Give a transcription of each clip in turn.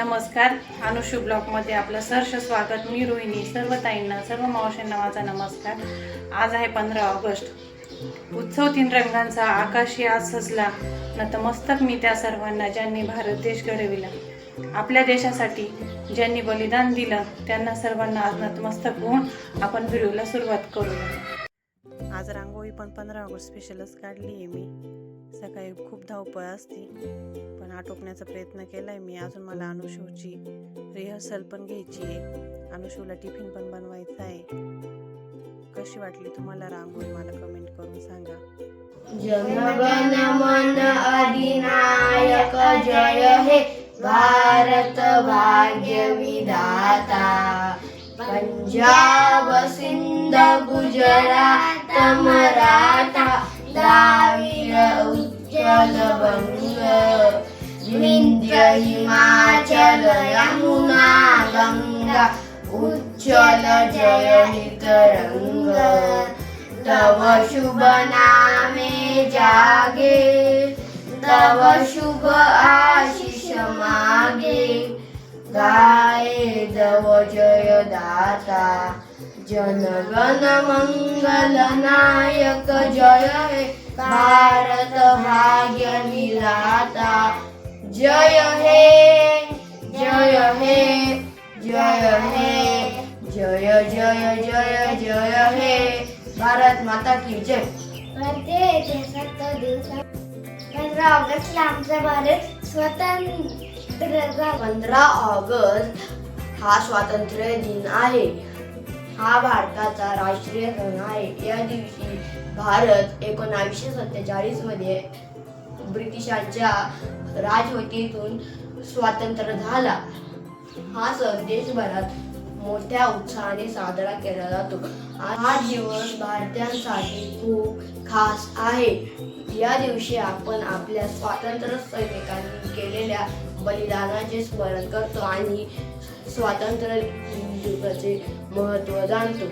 नमस्कार. अनुशू ब्लॉकमध्ये आपलं सहर्ष स्वागत. मी रोहिणी. सर्व ताईंना सर्व मावशांना माझा नमस्कार. आज आहे पंधरा ऑगस्ट. उत्सव तीन रंगांचा आकाशी आज सजला. नतमस्तक मी त्या सर्वांना ज्यांनी भारत देश घडविला. आपल्या देशासाठी ज्यांनी बलिदान दिलं त्यांना सर्वांना आज नतमस्तक होऊन आपण व्हिडिओला सुरुवात करूया. आज रांगोळी पण पंधरा ऑगस्ट स्पेशलच काढली आहे मी. सकाळी खूप धावपळ असते. पण आटोपण्याचा प्रयत्न केलाय मी. अजून मला अनुशूची रिहर्सल पण घ्यायची आहे. अनुशूला टिफिन पण बनवायचा आहे. कशी वाटली तुम्हाला रांगोळी? मला कमेंट करून सांगा. जनगण मन अधिनायक जय हे भारत भाग्य विधाता. पंजाब सिंध गुजरात मराठा. उच्चल बंग विंध्य हिमाचल यमुना गंगा उच्चल जय तरंग तव शुभ नामे जागे तव शुभ आशिष मागे गाये दव जय दाता जनगण मंगल नायक जय हे भारत भाग्य विधाता जय हे जय हे जय हे जय जय जय जय हे। भारत माता की जय। पंधरा ऑगस्टला आमचा भारत स्वतंत्र पंधरा ऑगस्ट हा स्वातंत्र्य दिन आहे. हा भारताचा राष्ट्रीय सण आहे या दिवशी भारत एकोणावीसशे सत्तेचाळीसमध्ये ब्रिटिशांच्या राजवटीतून स्वातंत्र्य झाला. हा सण देशभरात मोठ्या उत्साहाने साजरा केला जातो. हा दिवस भारतीयांसाठी खूप खास आहे. या दिवशी आपण आपल्या स्वातंत्र्य सैनिकांनी केलेल्या बलिदानाचे स्मरण करतो आणि स्वातंत्र्य दिवसाचे महत्त्व जाणतो.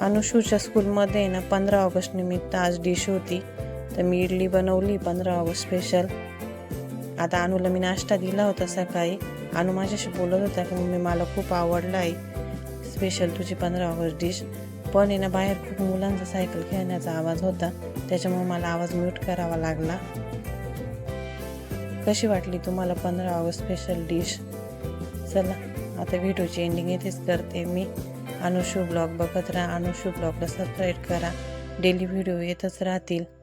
अनुशूच्या स्कूलमध्ये ना पंधरा ऑगस्ट निमित्त आज डिश होती. तर मी इडली बनवली पंधरा ऑगस्ट स्पेशल आता अनुला मी नाश्ता दिला होता सकाळी. अनु माझ्याशी बोलत होता की मम्मी मला खूप आवडला आहे स्पेशल तुझी पंधरा ऑगस्ट डिश पण आहे ना बाहेर खूप मुलांचा सायकल खेळण्याचा आवाज होता. त्याच्यामुळे मला आवाज म्यूट करावा लागला. कशी वाटली तुम्हाला पंधरा ऑगस्ट स्पेशल डिश चला आता व्हिडिओची एंडिंग इथेच करते मी. अनुशू ब्लॉग बघत राहा. अनुशू ब्लॉगला सबस्क्राईब करा. डेली व्हिडिओ येतच राहतील.